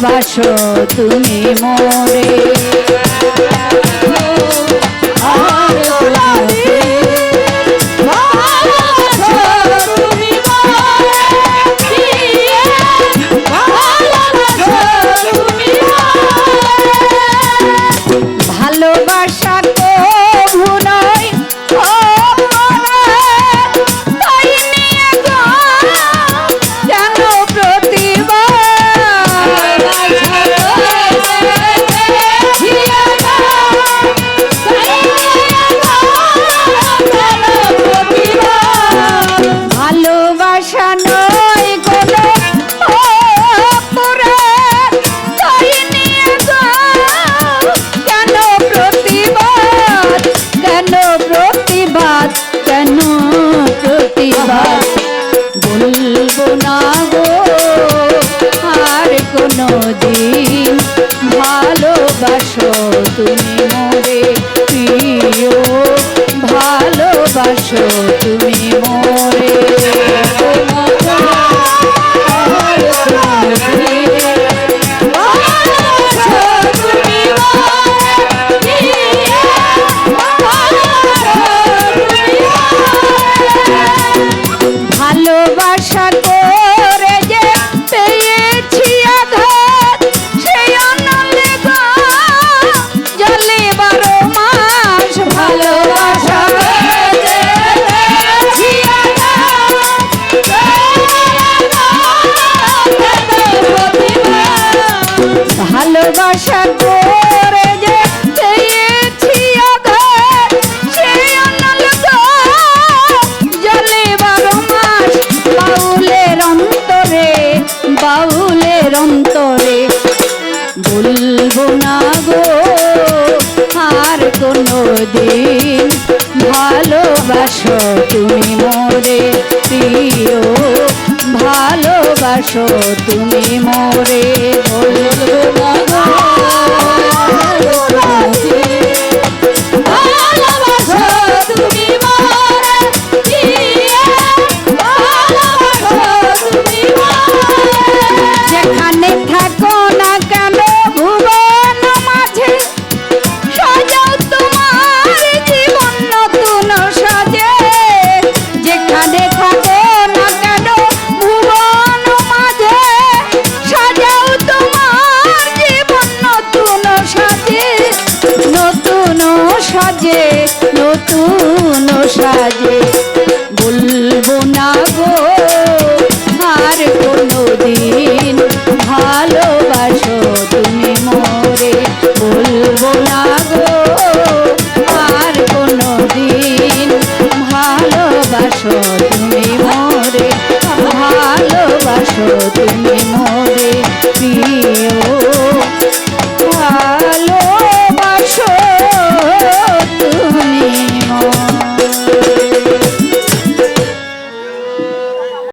ভালোবাসো তুমি মোরে ভালোবাসো তুমি ভালোবাসা ভালোবাসার ভালোবাসো তুমি মোরে বলব সাজে, নতুন সাজে। বলব না গো, আর কোনো দিন ভালোবাসো তুমি মরে। বলব না গো, আর কোনো দিন ভালোবাসো